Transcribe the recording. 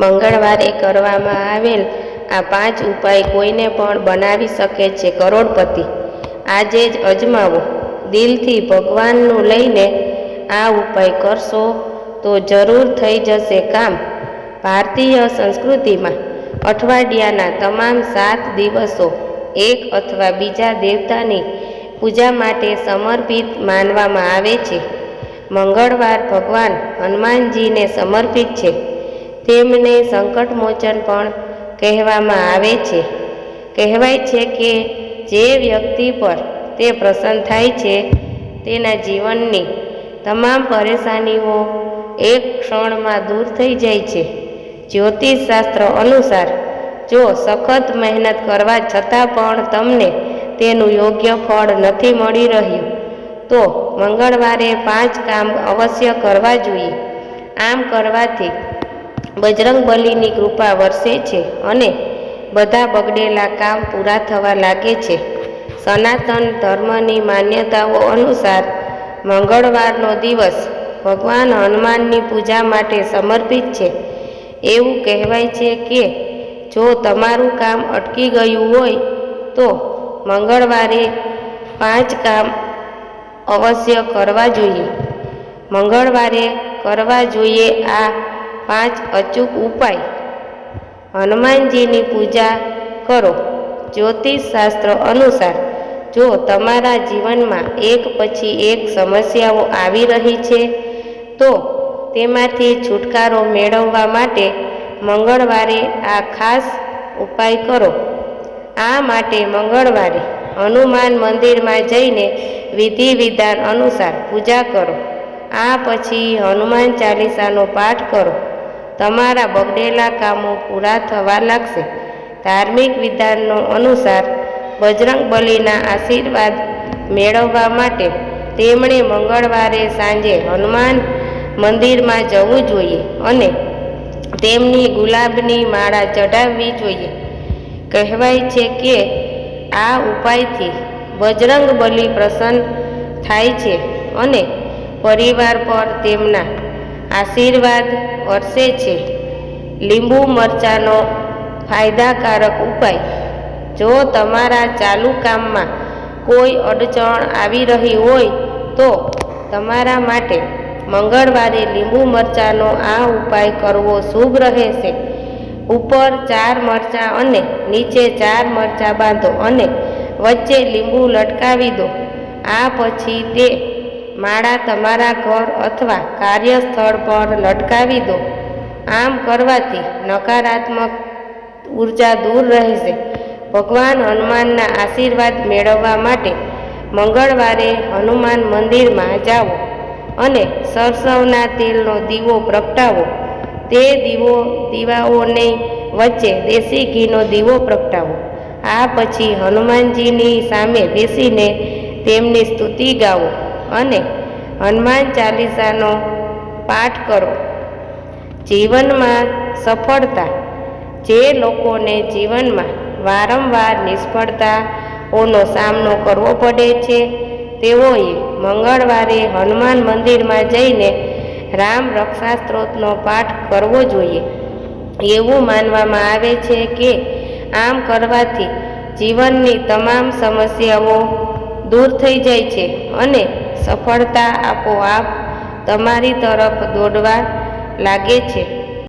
મંગળવારે કરવામાં આવેલ આ પાંચ ઉપાય કોઈને પણ બનાવી શકે છે. કરોડપતિ, આજે જ અજમાવો. દિલથી ભગવાનનું લઈને આ ઉપાય કરશો તો જરૂર થઈ જશે કામ. ભારતીય સંસ્કૃતિમાં અઠવાડિયાના તમામ સાત દિવસો એક અથવા બીજા દેવતાની પૂજા માટે સમર્પિત માનવામાં આવે છે. મંગળવાર ભગવાન હનુમાનજીને સમર્પિત છે. તેમને સંકટમોચન પણ કહેવામાં આવે છે. કહેવાય છે કે જે વ્યક્તિ પર તે પ્રસન્ન થાય છે, તેના જીવનની તમામ પરેશાનીઓ એક ક્ષણમાં દૂર થઈ જાય છે. જ્યોતિષશાસ્ત્ર અનુસાર, જો સખત મહેનત કરવા છતાં પણ તમને તેનું યોગ્ય ફળ નથી મળી રહ્યું, તો મંગળવારે પાંચ કામ અવશ્ય કરવા જોઈએ. આમ કરવાથી બજરંગબલીની કૃપા વરસે છે અને બધા બગડેલા કામ પૂરા થવા લાગે છે. સનાતન ધર્મની માન્યતાઓ અનુસાર મંગળવારનો દિવસ ભગવાન હનુમાનની પૂજા માટે સમર્પિત છે. એવું કહેવાય છે કે જો તમારું કામ અટકી ગયું હોય તો મંગળવારે પાંચ કામ અવશ્ય કરવા જોઈએ. મંગળવારે કરવા જોઈએ આ પાંચ અચૂક ઉપાય. હનુમાનજીની પૂજા કરો. જ્યોતિષ શાસ્ત્ર અનુસાર, જો તમારા જીવનમાં એક પછી એક સમસ્યાઓ આવી રહી છે, તો તેમાંથી છુટકારો મેળવવા માટે મંગળવારે આ ખાસ ઉપાય કરો. આ માટે મંગળવારે હનુમાન મંદિરમાં જઈને વિધિ વિધાન અનુસાર પૂજા કરો. આ પછી હનુમાન ચાલીસાનો પાઠ કરો. તમારા બગડેલા કામો પૂરા થવા લાગશે. ધાર્મિક વિધાનનો અનુસાર બજરંગ બલીના આશીર્વાદ મેળવવા માટે તેમણે મંગળવારે સાંજે હનુમાન મંદિરમાં જવું જોઈએ અને તેમની ગુલાબની માળા ચઢાવવી જોઈએ. કહેવાય છે કે આ ઉપાયથી બજરંગ બલી પ્રસન્ન થાય છે અને પરિવાર પર તેમના આશીર્વાદ વરસે છે. લીંબુ મરચાંનો ફાયદાકારક ઉપાય. જો તમારા ચાલુ કામમાં કોઈ અડચણ આવી રહી હોય તો તમારા માટે મંગળવારે લીંબુ મરચાંનો આ ઉપાય કરવો શુભ રહેશે. ઉપર ચાર મરચાં અને નીચે ચાર મરચાં બાંધો અને વચ્ચે લીંબુ લટકાવી દો. આ પછી તે માળા તમારા ઘર અથવા કાર્યસ્થળ પર લટકાવી દો. આમ કરવાથી નકારાત્મક ઊર્જા દૂર રહેશે. ભગવાન હનુમાનના આશીર્વાદ મેળવવા માટે મંગળવારે હનુમાન મંદિરમાં જાઓ અને સરસવના તેલનો દીવો પ્રગટાવો. તે દીવો દીવાઓને વચ્ચે દેશી ઘીનો દીવો પ્રગટાવો. આ પછી હનુમાનજીની સામે બેસીને તેમની સ્તુતિ ગાઓ. અને હનુમાન ચાલીસાનો પાઠ કરો. જીવનમાં સફળતા, જે લોકોને જીવનમાં વારંવાર નિષ્ફળતાઓનો સામનો કરવો પડે છે, તેઓએ મંગળવારે હનુમાન મંદિરમાં જઈને રામ રક્ષા સ્ત્રોતનો પાઠ કરવો જોઈએ. એવું માનવામાં આવે છે કે આમ કરવાથી જીવનની તમામ સમસ્યાઓ દૂર થઈ જાય છે અને સફળતા આપોઆપ તમારી તરફ દોડવા લાગે છે.